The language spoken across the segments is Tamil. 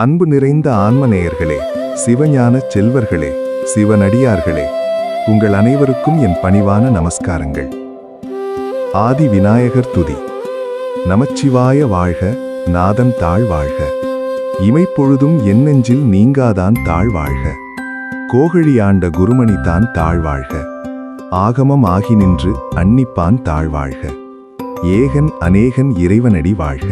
அன்பு நிறைந்த ஆன்ம நேயர்களே சிவஞான செல்வர்களே சிவனடியார்களே உங்கள் அனைவருக்கும் என் பணிவான நமஸ்காரங்கள். ஆதி விநாயகர் துதி. நமச்சிவாய வாழ்க நாதன் தாழ் வாழ்க. இமைப்பொழுதும் என் நெஞ்சில் நீங்காதான் தாழ் வாழ்க. கோகழி ஆண்ட குருமணி தான் தாழ் வாழ்க. ஆகமம் ஆகி நின்று அன்னிப்பான் தாழ் வாழ்க. ஏகன் அநேகன் இறைவனடி வாழ்க.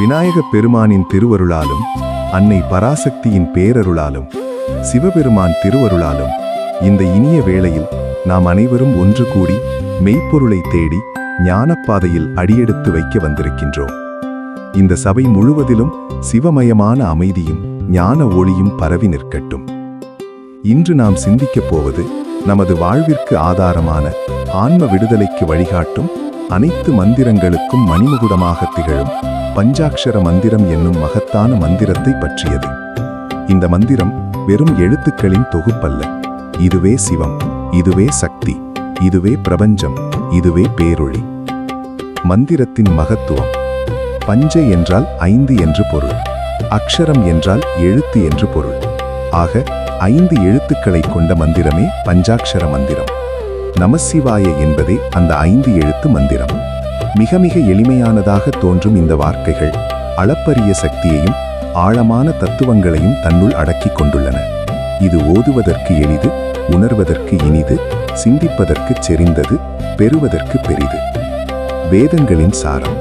விநாயகப் பெருமானின் திருவருளாலும் அன்னை பராசக்தியின் பேரருளாலும் சிவபெருமான் திருவருளாலும் இந்த இனிய வேளையில் நாம் அனைவரும் ஒன்று கூடி மெய்ப்பொருளை தேடி ஞானப்பாதையில் அடியெடுத்து வைக்க வந்திருக்கின்றோம். இந்த சபை முழுவதிலும் சிவமயமான அமைதியும் ஞான ஒளியும் பரவி நிற்கட்டும். இன்று நாம் சிந்திக்கப் போவது நமது வாழ்விற்கு ஆதாரமான ஆன்ம விடுதலைக்கு வழிகாட்டும் அனைத்து மந்திரங்களுக்கும் மணிமுகுடமாக திகழும் பஞ்சாக்ஷர மந்திரம் என்னும் மகத்தான மந்திரத்தை பற்றியது. இந்த மந்திரம் வெறும் எழுத்துக்களின் தொகுப்பல்ல. இதுவே சிவம் இதுவே சக்தி இதுவே பிரபஞ்சம் இதுவே பேரொழி மந்திரத்தின் மகத்துவம். பஞ்ச என்றால் ஐந்து என்று பொருள். அக்ஷரம் என்றால் எழுத்து என்று பொருள். ஆக ஐந்து எழுத்துக்களை கொண்ட மந்திரமே பஞ்சாக்ஷர மந்திரம். நமசிவாய என்பதே அந்த ஐந்து எழுத்து மந்திரம். மிக மிக எளிமையானதாக தோன்றும் இந்த வார்த்தைகள் அளப்பரிய சக்தியையும் ஆழமான தத்துவங்களையும் தன்னுள் அடக்கிக் கொண்டுள்ளன. இது ஓதுவதற்கு எளிது உணர்வதற்கு இனிது சிந்திப்பதற்கு செறிந்தது பெறுவதற்கு பெரிது. வேதங்களின் சாரம்.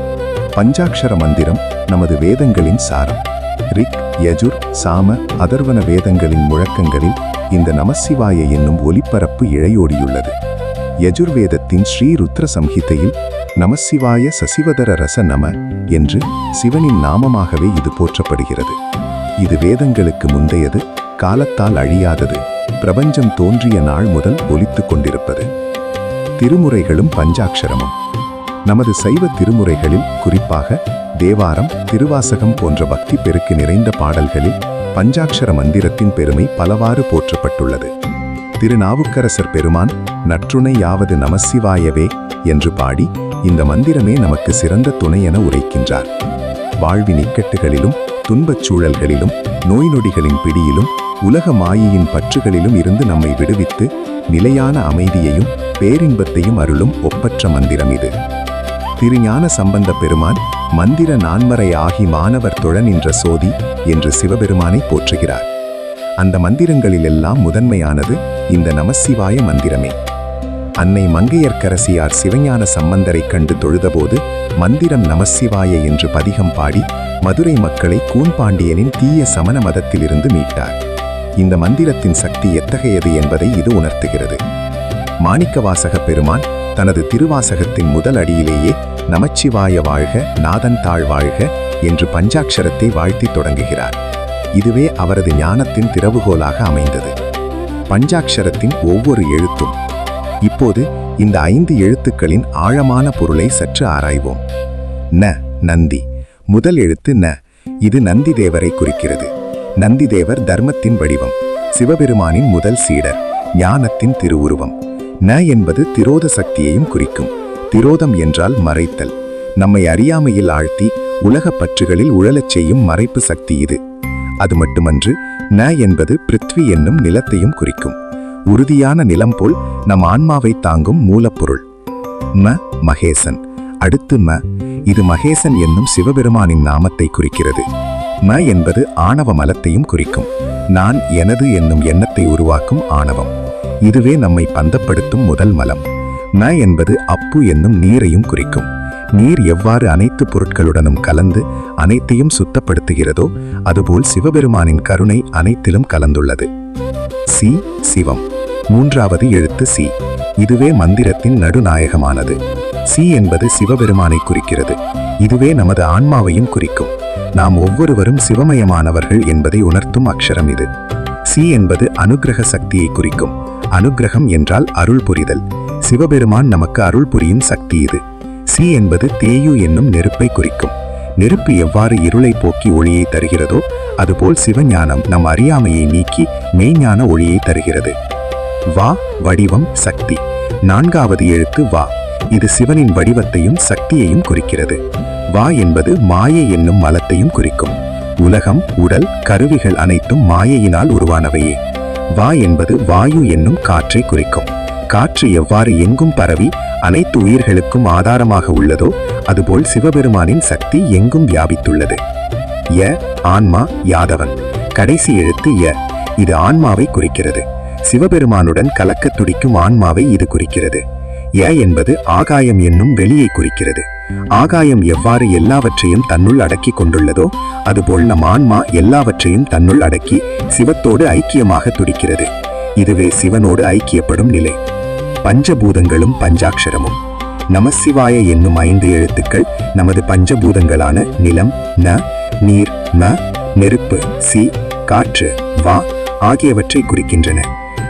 பஞ்சாக்ஷர மந்திரம் நமது வேதங்களின் சாரம். ரிக் யஜுர் சாம அதர்வன வேதங்களின் முழக்கங்களில் இந்த நமசிவாய என்னும் ஒலிபரப்பு இழையோடியுள்ளது. யஜுர்வேதத்தின் ஸ்ரீ ருத்ர சம்ஹிதையில் நமசிவாய சசிவதர ரச நம என்று சிவனின் நாமமாகவே இது போற்றப்படுகிறது. இது வேதங்களுக்கு முந்தையது காலத்தால் அழியாதது பிரபஞ்சம் தோன்றிய நாள் முதல் ஒலித்துக் கொண்டிருப்பது. திருமுறைகளும் பஞ்சாட்சரமும். நமது சைவ திருமுறைகளில் குறிப்பாக தேவாரம் திருவாசகம் போன்ற பக்தி பெருக்கு நிறைந்த பாடல்களில் பஞ்சாட்சர மந்திரத்தின் பெருமை பலவாறு போற்றப்பட்டுள்ளது. திருநாவுக்கரசர் பெருமான் நற்றுணை யாவது நமசிவாயவே என்று பாடி இந்த மந்திரமே நமக்கு சிறந்த துணை என உரைக்கின்றார். வாழ்வின் இக்கட்டுகளிலும் துன்பச் சூழல்களிலும் நோய் நொடிகளின் பிடியிலும் உலக மாயையின் பற்றுகளிலும் இருந்து நம்மை விடுவித்து நிலையான அமைதியையும் பேரின்பத்தையும் அருளும் ஒப்பற்ற மந்திரம் இது. திருஞான சம்பந்த பெருமான் மந்திர நான்மறை ஆகி மாணவர் தொழ நின்ற சோதி என்று சிவபெருமானை போற்றுகிறார். அந்த மந்திரங்களிலெல்லாம் முதன்மையானது இந்த நமசிவாய மந்திரமே. அன்னை மங்கையர்க்கரசியார் சிவஞான சம்பந்தரை கண்டு தொழுதபோது மந்திரம் நமசிவாய என்று பதிகம் பாடி மதுரை மக்களை கூன்பாண்டியனின் தீய சமண மதத்திலிருந்து மீட்டார். இந்த மந்திரத்தின் சக்தி எத்தகையது என்பதை இது உணர்த்துகிறது. மாணிக்கவாசக பெருமான் தனது திருவாசகத்தின் முதல் அடியிலேயே நமச்சிவாய வாழ்க நாதன் தாழ் வாழ்க என்று பஞ்சாட்சரத்தை வாழ்த்தி தொடங்குகிறார். இதுவே அவரது ஞானத்தின் திறவுகோலாக அமைந்தது. பஞ்சாட்சரத்தின் ஒவ்வொரு எழுத்தும். இப்போது இந்த ஐந்து எழுத்துக்களின் ஆழமான பொருளை சற்று ஆராய்வோம். ந நந்தி. முதல் எழுத்து ந. இது நந்தி தேவரை குறிக்கிறது. நந்தி தேவர் தர்மத்தின் வடிவம். சிவபெருமானின் முதல் சீடர். ஞானத்தின் திருவுருவம். ந என்பது திரோத சக்தியையும் குறிக்கும். திரோதம் என்றால் மறைத்தல். நம்மை அறியாமையில் ஆழ்த்தி உலகப் பற்றுகளில் உழலச் செய்யும் மறைப்பு சக்தி இது. அது மட்டுமன்று ந என்பது பிருத்வி என்னும் நிலத்தையும் குறிக்கும். உறுதியான நிலம் போல் நம் ஆன்மாவை தாங்கும் மூலப்பொருள். ம மகேசன். அடுத்து ம. இது மகேசன் என்னும் சிவபெருமானின் நாமத்தை குறிக்கிறது. ம என்பது ஆணவ மலத்தையும் குறிக்கும். நான் எனது என்னும் எண்ணத்தை உருவாக்கும் ஆணவம். இதுவே நம்மை பந்தப்படுத்தும் முதல் மலம். ம என்பது அப்பு என்னும் நீரையும் குறிக்கும். நீர் எவ்வாறு அனைத்து பொருட்களுடனும் கலந்து அனைத்தையும் சுத்தப்படுத்துகிறதோ அதுபோல் சிவபெருமானின் கருணை அனைத்திலும் கலந்துள்ளது. சி. சிவம். மூன்றாவது எழுத்து சி. இதுவே மந்திரத்தின் நடுநாயகமானது. சி என்பது சிவபெருமானை குறிக்கிறது. இதுவே நமது ஆன்மாவையும் குறிக்கும். நாம் ஒவ்வொருவரும் சிவமயமானவர்கள் என்பதை உணர்த்தும் அக்ஷரம் இது. சி என்பது அனுக்கிரக சக்தியை குறிக்கும். அனுக்கிரகம் என்றால் அருள் புரிதல். சிவபெருமான் நமக்கு அருள் புரியும் சக்தி இது. சி என்பது தேயு என்னும் நெருப்பை குறிக்கும். நெருப்பு எவ்வாறு இருளை போக்கி ஒளியை தருகிறதோ அதுபோல் சிவஞானம் நம் அறியாமையை நீக்கி மெய்ஞான ஒளியை தருகிறது. வா வடிவம் சக்தி. நான்காவது எழுத்து வா. இது சிவனின் வடிவத்தையும் சக்தியையும் குறிக்கிறது. வா என்பது மாயை என்னும் மலத்தையும் குறிக்கும். உலகம் உடல் கருவிகள் அனைத்தும் மாயையினால் உருவானவையே. வா என்பது வாயு என்னும் காற்றை குறிக்கும். காற்று எவ்வாறு எங்கும் பரவி அனைத்து உயிர்களுக்கும் ஆதாரமாக உள்ளதோ அதுபோல் சிவபெருமானின் சக்தி எங்கும் வியாபித்துள்ளது. ய ஆன்மா யாதவன். கடைசி எழுத்து ய. இது ஆன்மாவை குறிக்கிறது. சிவபெருமானுடன் கலக்கத் துடிக்கும் ஆன்மாவை இது குறிக்கிறது. ய என்பது ஆகாயம் என்னும் வெளியை குறிக்கிறது. ஆகாயம் எவ்வாறு எல்லாவற்றையும் தன்னுள் அடக்கி கொண்டுள்ளதோ அதுபோல் நம் ஆன்மா எல்லாவற்றையும் தன்னுள் அடக்கி சிவத்தோடு ஐக்கியமாக துடிக்கிறது. இதுவே சிவனோடு ஐக்கியப்படும் நிலை. பஞ்சபூதங்களும் பஞ்சாட்சரமும். நமசிவாய என்னும் ஐந்து எழுத்துக்கள் நமது பஞ்சபூதங்களான நிலம் ந நீர் ம நெருப்பு சி காற்று வா ஆகியவற்றை குறிக்கின்றன.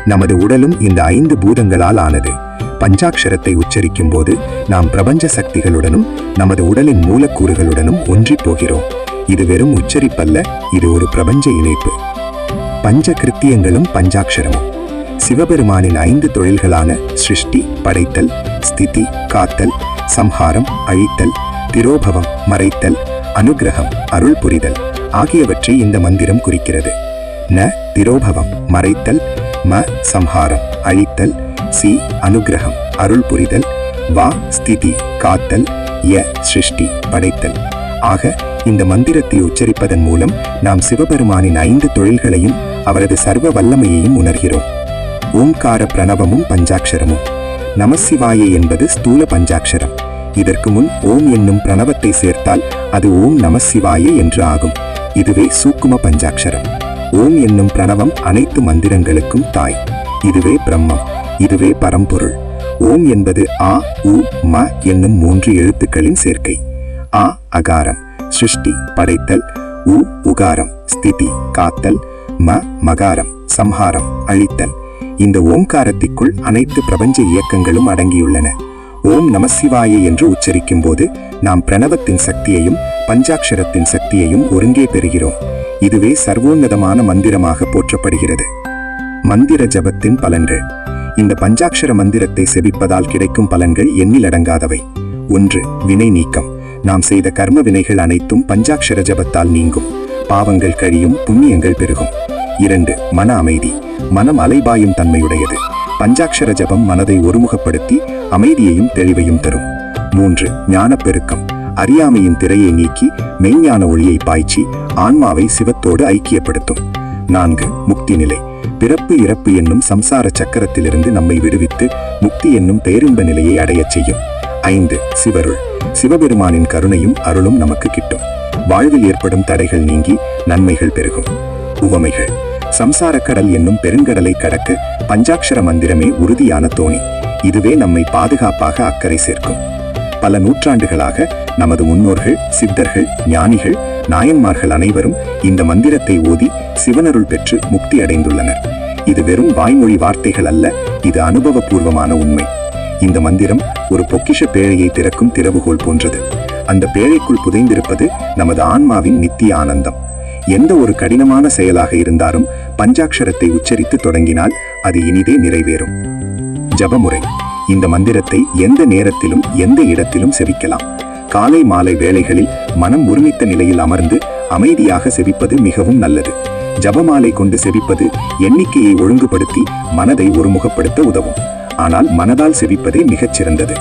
நமது உடலும் இந்த ஐந்து பூதங்களால் ஆனது. பஞ்சாட்சரத்தை உச்சரிக்கும் போது நாம் பிரபஞ்ச சக்திகளுடனும் நமது உடலின் மூலக்கூறுகளுடனும் ஒன்றிப் போகிறோம். இது வெறும் உச்சரிப்பல்ல இது ஒரு பிரபஞ்ச இணைப்பு. பஞ்ச கிருத்தியங்களும் பஞ்சாட்சரமும். சிவபெருமானின் ஐந்து தொழில்களான சிருஷ்டி படைத்தல் ஸ்திதி காத்தல் சம்ஹாரம் அழித்தல் திரோபவம் மறைத்தல் அனுக்கிரகம் அருள் புரிதல் ஆகியவற்றை இந்த மந்திரம் குறிக்கிறது. ந திரோபவம் மறைத்தல் ம சம்ஹாரம் அழித்தல் சி அனுக்கிரகம் அருள் புரிதல் வா ஸ்திதி காத்தல் ய சிருஷ்டி படைத்தல். ஆக இந்த மந்திரத்தை உச்சரிப்பதன் மூலம் நாம் சிவபெருமானின் ஐந்து தொழில்களையும் அவரது சர்வ வல்லமையையும் உணர்கிறோம். ஓங்கார பிரணவமும் பஞ்சாட்சரமும். நமசிவாய என்பது ஸ்தூல பஞ்சாட்சரம். இதற்கு முன் ஓம் என்னும் பிரணவத்தை சேர்த்தால் அது ஓம் நமசிவாய என்று ஆகும். இதுவே சூக்கும பஞ்சாட்சரம். ஓம் என்னும் பிரணவம் அனைத்து மந்திரங்களுக்கும் தாய். இதுவே பிரம்மம். இதுவே பரம்பொருள். ஓம் என்பது ஆ உ ம என்னும் மூன்று எழுத்துக்களின் சேர்க்கை. ஆ அகாரம். சிருஷ்டி படைத்தல். உ உகாரம். ஸ்திதி காத்தல். ம மகாரம். சம்ஹாரம். அழித்தல். இந்த ஓம்காரத்திற்குள் அனைத்து பிரபஞ்ச இயக்கங்களும் அடங்கியுள்ளன. ஓம் நமசிவாய என்று உச்சரிக்கும் போது நாம் பிரணவத்தின் சக்தியையும் பஞ்சாட்சரத்தின் சக்தியையும் ஒருங்கே பெறுகிறோம். இதுவே சர்வோன்னதமான மந்திரமாக போற்றப்படுகிறது. மந்திர ஜபத்தின் பலன்கள். இந்த பஞ்சாட்சர மந்திரத்தை செபிப்பதால் கிடைக்கும் பலன்கள் எண்ணிலடங்காதவை ஒன்று வினை நீக்கம். நாம் செய்த கர்ம வினைகள் அனைத்தும் பஞ்சாட்சர ஜபத்தால் நீங்கும். பாவங்கள் கழியும் புண்ணியங்கள் பெருகும். இரண்டு மன அமைதி. மனம் அலைபாயும் தன்மையுடையது. பஞ்சாட்சர ஜபம் மனதை ஒருமுகப்படுத்தி அமைதியையும் தெளிவையும் தரும். மூன்று ஞானப்பெருக்கம். அறியாமையின் திரையை நீக்கி மெய்ஞான ஒளியை பாய்ச்சி ஆன்மாவை சிவத்தோடு ஐக்கியப்படுத்தும். நான்கு முக்தி நிலை பிறப்பு இறப்பு என்னும் சம்சார சக்கரத்திலிருந்து நம்மை விடுவித்து முக்தி என்னும் பேரின்ப நிலையை அடையச் செய்யும். ஐந்து சிவருள். சிவபெருமானின் கருணையும் அருளும் நமக்கு கிட்டும். வாழ்வில் ஏற்படும் தடைகள் நீங்கி நன்மைகள் பெருகும். உவமைகள். சம்சார கடல் என்னும் பெருங்கடலை கடக்க பஞ்சாட்சர மந்திரமே உறுதியான தோணி. இதுவே நம்மை பாதுகாப்பாக அக்கறை சேர்க்கும். பல நூற்றாண்டுகளாக நமது முன்னோர்கள் சித்தர்கள் ஞானிகள் நாயன்மார்கள் அனைவரும் இந்த மந்திரத்தை ஓதி சிவனருள் பெற்று முக்தி அடைந்துள்ளனர். இது வெறும் வாய்மொழி வார்த்தைகள் அல்ல இது அனுபவபூர்வமான உண்மை. இந்த மந்திரம் ஒரு பொக்கிஷ பேழையை திறக்கும் திறவுகோல் போன்றது. அந்த பேழைக்குள் புதைந்திருப்பது நமது ஆன்மாவின் நித்திய ஆனந்தம். எந்த ஒரு கடினமான செயலாக இருந்தாலும் பஞ்சாட்சரத்தை உச்சரித்து தொடங்கினால் அது இனிதே நிறைவேறும். ஜபமுறை. இந்த மந்திரத்தை எந்த நேரத்திலும் எந்த இடத்திலும் செவிக்கலாம். காலை மாலை வேளைகளில் மனம் ஒருமித்த நிலையில் அமர்ந்து அமைதியாக செவிப்பது மிகவும் நல்லது. ஜபமாலை கொண்டு செவிப்பது எண்ணிக்கையை ஒழுங்குபடுத்தி மனதை ஒருமுகப்படுத்த உதவும். ஆனால் மனதால் செவிப்பதே மிகச் சிறந்தது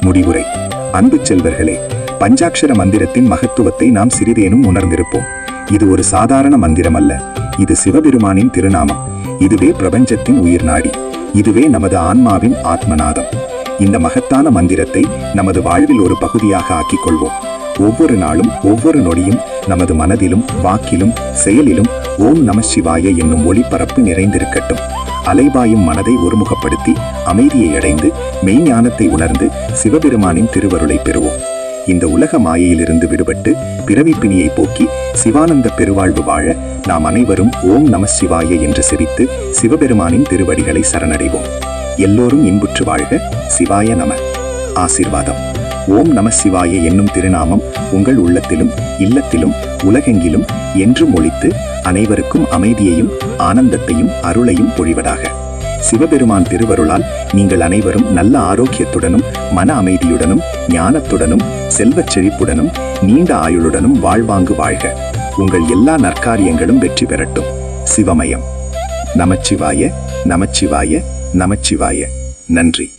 முடிவுரை. அன்பு செல்வர்களே பஞ்சாட்சர மந்திரத்தின் மகத்துவத்தை நாம் சிறிதேனும் உணர்ந்திருப்போம். இது ஒரு சாதாரண மந்திரம் அல்ல இது சிவபெருமானின் திருநாமம். இதுவே பிரபஞ்சத்தின் உயிர் நாடி. இதுவே நமது ஆன்மாவின் ஆத்மநாதம். இந்த மகத்தான மந்திரத்தை நமது வாழ்வில் ஒரு பகுதியாக ஆக்கிக் கொள்வோம் ஒவ்வொரு நாளும் ஒவ்வொரு நொடியும் நமது மனதிலும் வாக்கிலும் செயலிலும் ஓம் நம சிவாய என்னும் ஒளிபரப்பு நிறைந்திருக்கட்டும். அலைபாயும் மனதை ஒருமுகப்படுத்தி அமைதியை அடைந்து மெய்ஞானத்தை உணர்ந்து சிவபெருமானின் திருவருளை பெறுவோம். இந்த உலக மாயையிலிருந்து விடுபட்டு பிறவி போக்கி சிவானந்த பெருவாழ்வு வாழ நாம் அனைவரும் ஓம் நம சிவாய என்று செவித்து சிவபெருமானின் திருவடிகளை சரணடைவோம். எல்லோரும் இன்புற்று வாழ்க. சிவாய நம. ஆசீர்வாதம். ஓம் நம சிவாய என்னும் திருநாமம் உங்கள் உள்ளத்திலும் இல்லத்திலும் உலகெங்கிலும் என்றும் ஒழித்து அனைவருக்கும் அமைதியையும் ஆனந்தத்தையும் அருளையும் பொழிவதாக. சிவபெருமான் திருவருளால் நீங்கள் அனைவரும் நல்ல ஆரோக்கியத்துடனும் மன அமைதியுடனும் ஞானத்துடனும் செல்வச் செழிப்புடனும் நீண்ட ஆயுளுடனும் வாழ்வாங்கு வாழ்க. உங்கள் எல்லா நற்காரியங்களும் வெற்றி பெறட்டும். சிவமயம். நமச்சிவாய நமச்சிவாய நமச்சிவாய. நன்றி.